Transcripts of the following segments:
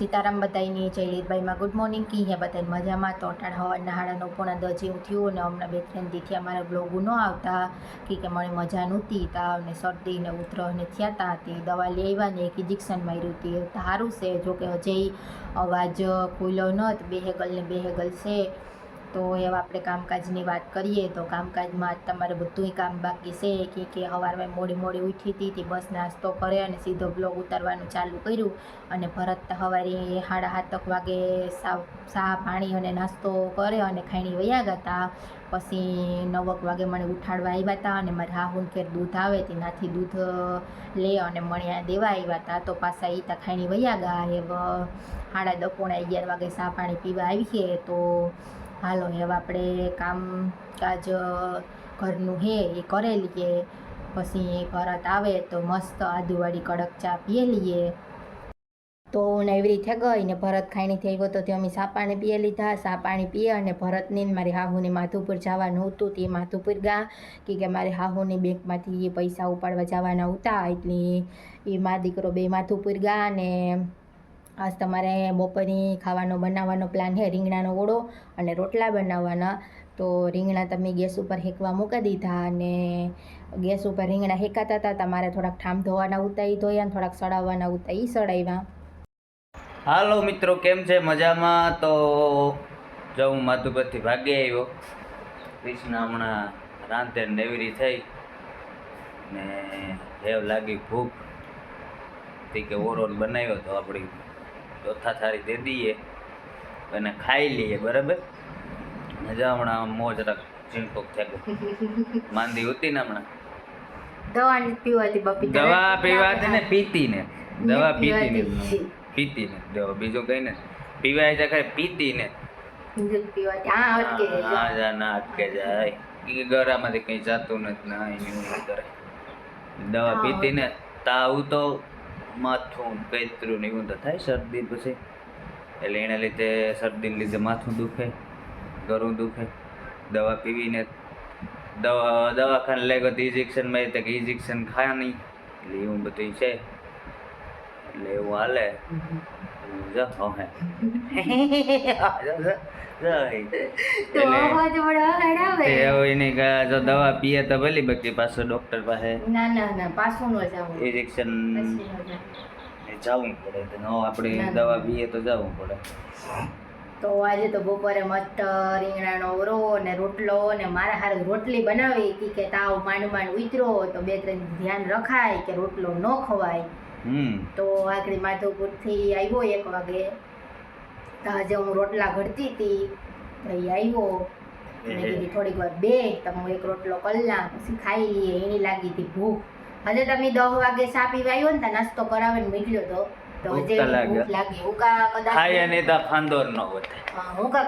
સીતારામ બધાની જય લીધભાઈમાં good morning. કી હે બધા મજામાં? તો અટાણ હવાના હાડા નવ પોણા દસ જેવું થયું અને હમણાં બે ત્રણ દીથી અમારા બ્લોગો ન આવતા. કી કે મને મજા નહોતી. તાવ ને શરદી ને ઉધરસ ને થયા તા તે દવા લઈ આવ્યા ને એક ઇન્જેક્શન માર્યું. હતી સારું છે. જોકે હજે અવાજ ખુલ્લો ન બે બેહેગલ ને બેહેગલ છે તો એવા આપણે કામકાજની વાત કરીએ તો કામકાજમાં તમારે બધુંય કામ બાકી છે. કે કે સવારમાં મોડી મોડી ઉઠી હતી બસ નાસ્તો કરે અને સીધો બ્લોગ ઉતારવાનું ચાલુ કર્યું. અને ભરત સવારે સાડા સાતક વાગે સાવ ચા પાણી અને નાસ્તો કરે અને ખાણી વયા ગયા પછી નવક વાગે મને ઉઠાડવા આવ્યા હતા અને મારે હાહુન ઘેર દૂધ આવે તેનાથી દૂધ લે અને મણ્યા દેવા આવ્યા હતા. તો પાછા એ તા ખાઈને વયા ગયા એ સાડા દપોણા અગિયાર વાગે સાહ પાણી પીવા આવીએ તો હાલો, હવે આપણે કામકાજ ઘરનું હે એ કરે લઈએ. પછી ભરત આવે તો મસ્ત આદુવાળી કડક ચા પીએ લઈએ. તો એવી રીતે ગઈ ને ભરત ખાણી થઈ ગયો તો તે અમે સાપાણી પીએ લીધા. સાપાણી પીએ અને ભરતને મારી હાહુને માધુપુર જવાનું હતું. તે માધુપુર ગયા કે કે મારે હાહુની બેંકમાંથી પૈસા ઉપાડવા જવાના હતા. એટલે એ મા દીકરો બે માધુપુર ગયા અને આજ તમારે બપોરની ખાવાનો બનાવવાનો પ્લાન છે, રીંગણાનો ઓળો અને રોટલા બનાવવાના. તો રીંગણા તમે ગેસ ઉપર હેકવા મૂકી દીધા અને ગેસ ઉપર રીંગણા હેકાતા હતા. તમારે થોડાક ઠામ ધોવાના ઉતા ઈ ધોયા અને થોડાક સડાવવાના ઉતા સડાવ્યા. હાલો મિત્રો, કેમ છે? મજામાં? તો જો હું માધુપરથી ભાગી આવ્યો. કૃષ્ણ હમણાં રાંધે નેવરી થઈ ને હેવ લાગી ભૂખ. તે કે ઓરોન બનાવ્યો તો આપણી ચોથા થારી દે દઈએ અને ખાઈ લઈએ બરાબર? મજા હમણાં મોજ રાખ ઝીણકોક થઈ માંદી હતી ને હમણાં? દવા પીવાથી પીવાતી બપી દવા પીવાતી ને પીતી ને દવા પીતી ને પીતી ને દવા બીજું કઈ ને પીવાય છે ખરી પીતી ને હા જા ના અટકે જાય ઈ ગળામાંથી કઈ જાતું નથી. ના એની કરે દવા પીતી ને તાવ તો માથું પેતરું ને એવું તો થાય શરદી પછી. એટલે એના લીધે શરદીને લીધે માથું દુખે, ગળું દુખે. દવા પીવીને દવા દવાખાને લઈ ગયો ઇન્જેક્શન મારી કે ઇન્જેક્શન ખાયા નહીં. એટલે એવું બધું છે. એટલે એવું હાલે જો હે તો અવાજ વડે હડાવે તે હવે એની કા- જો દવા પીએ તો ભલી બાકી પાછો ડોક્ટર પાસે ના ના ના પાછું ન જાવું ઇન્જેક્શન પડે તો આપણે દવા પીએ તો જવું પડે તો આજે તો બપોરે મસ્ત રીંગણાનો ઓરો ને રોટલો ને મારા હારે રોટલી બનાવી કી તાવ માંડ માંડ ઉતરો તો બે ત્રણ ધ્યાન રખાય કે રોટલો ન ખવાય તો આગળ માધવપુરથી આવ્યો એક વાગે. તો આજે હું રોટલા ઘડતી હતી તો આવ્યો. મેં કીધી થોડીક વાર બે તમે એક રોટલો કલ્લા પછી ખાઈ લઈએ એની લાગી હતી ભૂખ. હજે તમે દસ વાગે ચા પીવા આવ્યો ને નાસ્તો કરાવીને મોકલ્યો તો.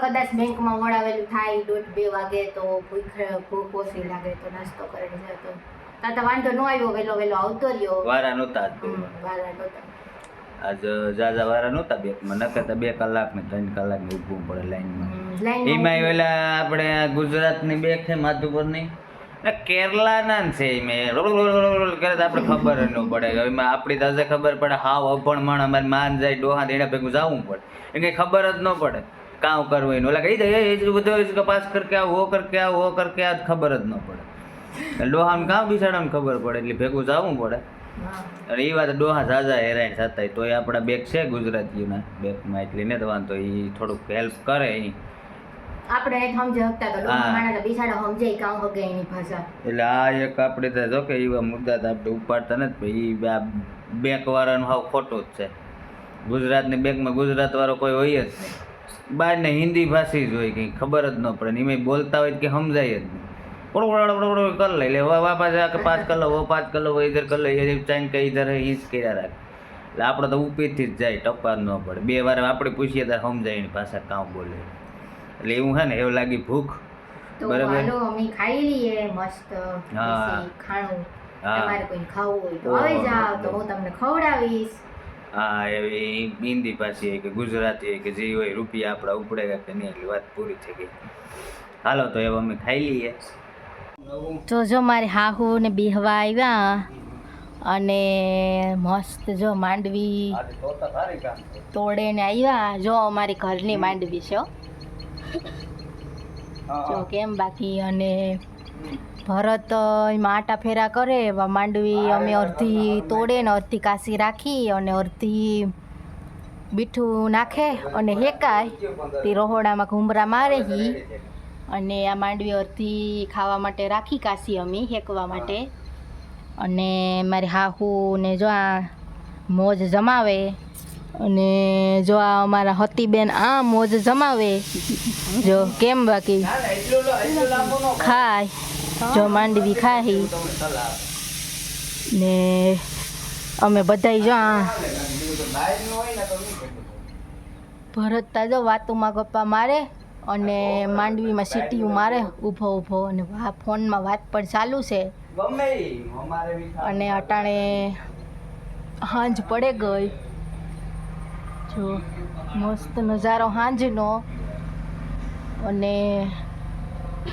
કદાચ બેંકમાં વળાવેલું થાય દોઢ બે વાગે તો ભૂખ ભૂખ ઓછી લાગે તો નાસ્તો કરીને જતો તા તો વાંધો નો આવ્યો વેલો વેલો આવતો રહ્યો. વારા નહોતા આજ વારા નહોતા. આજ જાજા વારા નહોતા બે નકર તો બે કલાક ને ત્રણ કલાક ને ઊભું પડે લાઈનમાં. એમાં પેલા આપણે ગુજરાતની બે છે માધુપુરની. ને કેરલાના છે મેં રોલ રોલ રોલ રોલ કરે તો આપણે ખબર જ ન પડે. એમાં આપણી તાજે ખબર પડે હાવ અભણ માણ અમારે માન જાય ડોહા એના ભેગું જવું પડે. એ કંઈ ખબર જ ન પડે કામ કરવું એનું ઓલા કહી દે એ બધું કપાસ કરકે આવ હો કરકે આવ હો કરકે આ ખબર જ ન પડે. ડોહાને કામ બિસાડાને ખબર પડે એટલે ભેગું જવું પડે. અને એ વાત ડોહા ઝાઝા હેરાન થતા તોય આપણા બેગ છે ગુજરાતીઓના બેગમાં એટલે ને તો વાંધો એ થોડુંક હેલ્પ કરે એ આપણે સમજી તો તો કામ એની ભાષા. એટલે આ એક આપણે તો જો કે એવા મુદ્દા તો આપણે ઉપાડતા નથી ભાઈ આ બેંક વાળાનું હાવ ખોટું જ છે. ગુજરાતની બેંકમાં ગુજરાત વાળો કોઈ હોય જ નહીં. બહારને હિન્દી ભાષી જ હોય કંઈ ખબર જ ન પડે ને એમાં બોલતા હોય તો કે સમજાય જ નહીં. પોડો પોડો કર લે. એટલે વા વાપસ આ કે પાંચ કલો વો પાંચ કલો વો ઇધર કલર એ ચાઈન કે ઇધર હે ઈ જ કર્યા રાખે. એટલે આપણે તો ઉપીથી જ જાય ટપા ન પડે. બે વાર આપણે પૂછીએ ત્યારે સમજાય એની પાસે કામ બોલે. એટલે એવું હે ને એવું લાગી ભૂખ. બરાબર. હાલો અમે ખાઈ લઈએ મસ્ત હા. ખાણું. હા. તમારે કોઈ ખાવું હોય તો. જાવ તો હું તમને ખવડાવીશ. હા એવી હિન્દી પાછી કે ગુજરાતી કે જે હોય રૂપિયા આપણા ઉપડેગા કે નહીં એટલી વાત પૂરી થઈ ગઈ. હાલો તો હવે અમે ખાઈ લઈએ. જો જો મારે હાહુ ને બિહવા આવ્યા અને મસ્ત જો માંડવી. તોડે ને આવ્યા. જો અમારી ઘરની માંડવી છે જો કેમ બાકી? અને ભરત આટા ફેરા કરે માંડવી અમે અડધી તોડે ને અડધી કાશી રાખી અને અડધી બીઠું નાખે અને હેકાય તે રહોડામાં ઘૂમરા મારે હી અને આ માંડવી અડધી ખાવા માટે રાખી કાશી અમે હેકવા માટે અને મારી હાહુ ને જો આ મોજ જમાવે અને જો આ અમારા હતીબેન આ મોજ જમાવે જો કેમ બાકી. ખાય જો માંડવી ખાઈ ને અમે બધાય જો આ બીજું તો બહારનું હોય ને તો નહીં ખબર. ભરતતા જો વાતોમાં ગપ્પા મારે અને માંડવીમાં સીટીયું મારે ઊભો ઊભો અને ફોનમાં વાત પણ ચાલુ છે. અને અટાણે હાંજ પડે ગઈ. જો મસ્ત નજારો હાંજનો. અને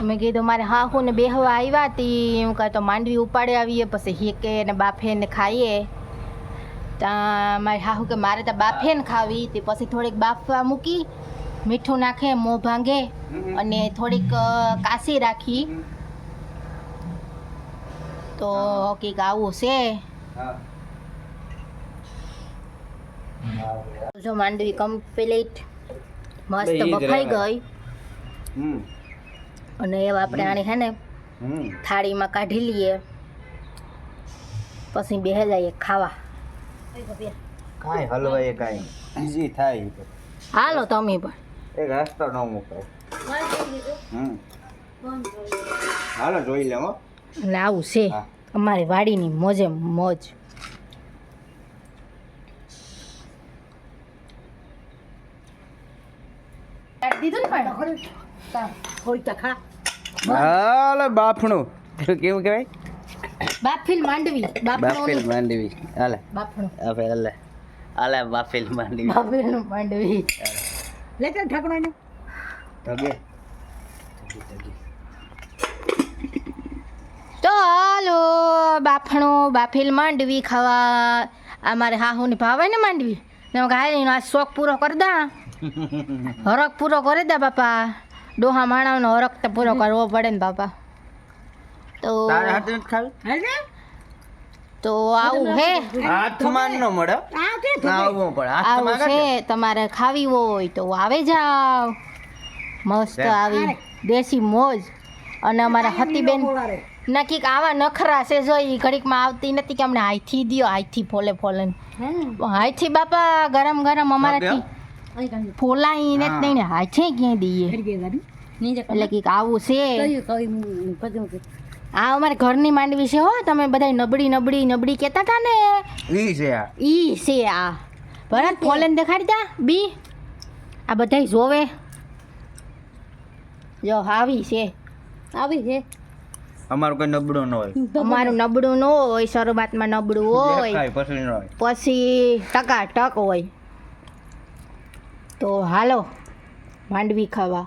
મેં કીધું મારે હા હું ને બેહવા આવ્યા હતી એમ કાં તો માંડવી ઉપાડે આવીએ પછી હેકે ને બાફે ને ખાઈએ. ત્યાં મારી હાહુ કે મારે તો બાફે ને ખાવી. તે પછી થોડીક બાફવા મૂકી. મીઠું નાખે મોં ભાંગે અને થોડીક કાશી રાખી. તો કે આવું છે. જો માંડવી કમ્પ્લીટ મસ્ત બફાઈ ગઈ. અને એવા આપણે આને હે ને થાળીમાં કાઢી લઈએ. પછી બેહે જઈએ ખાવા. કાંઈ હલવાય કાંઈ. ઈઝી થાય હાલો તમે પણ. એક રસ્તો ન હમ. હાલો જોઈ લે હો આવું છે. અમારી વાડીની મોજે મોજ. હાલો બાફણું. કેવું કહેવાય? બાફીલ માંડવી. બાફેલ માંડવી. હાલે. બાફણું. હવે હાલે. હાલે બાફેલ માંડવી. બાફેલનું માંડવી. લેતા ઠાકોર એને ઠગે તો હાલો બાફણો બાફેલ માંડવી ખાવા. આ મારે હાહુને ભાવે ને માંડવી. ને એનો આ શોખ પૂરો કરી દા. હરક પૂરો કરી દે બાપા. ડોહા માણાનો હરક તો પૂરો કરવો પડે ને બાપા. તો તારે હાથે નથી ખાવી? તો આવું હે? હાથમાં ન મળે. આવવું પડે. આવું છે તમારે ખાવી હોય તો આવે જાવ. મસ્ત આવી દેશી મોજ. અને અમારા હતીબેન નક્કી આવા નખરા છે જો ઈ ઘડીકમાં આવતી નથી કે અમને હાઈથી દ્યો હાઈથી ફોલે ફોલે. હાઈથી બાપા ગરમ ગરમ અમારાથી ફોલાઈ ને નહીં ને હાઈથી ક્યાંય દઈએ એટલે કંઈક આવું છે. આ અમારે ઘરની માંડવી છે હો તમે બધા નબળી નબળી નબળી કહેતા હતા ને. ઈ છે આ. ઈ છે આ. ભરત ફોલેન દેખાડી દા બી? આ બધા જોવે. જો આવી છે. આવી છે. અમારું કોઈ નબળું ન હોય. અમારું નબળું ન હોય શરૂઆતમાં નબળું હોય. પછી હોય. પછી ટકા ટક હોય. તો હાલો માંડવી ખાવા.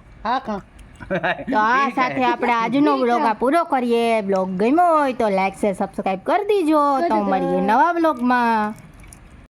તો આ સાથે આપણે આજનો બ્લોગ આ પૂરો કરીએ. બ્લોગ ગમ્યો હોય તો લાઈક શેર સબસ્ક્રાઈબ કરી દીજો. તો મળીએ નવા બ્લોગમાં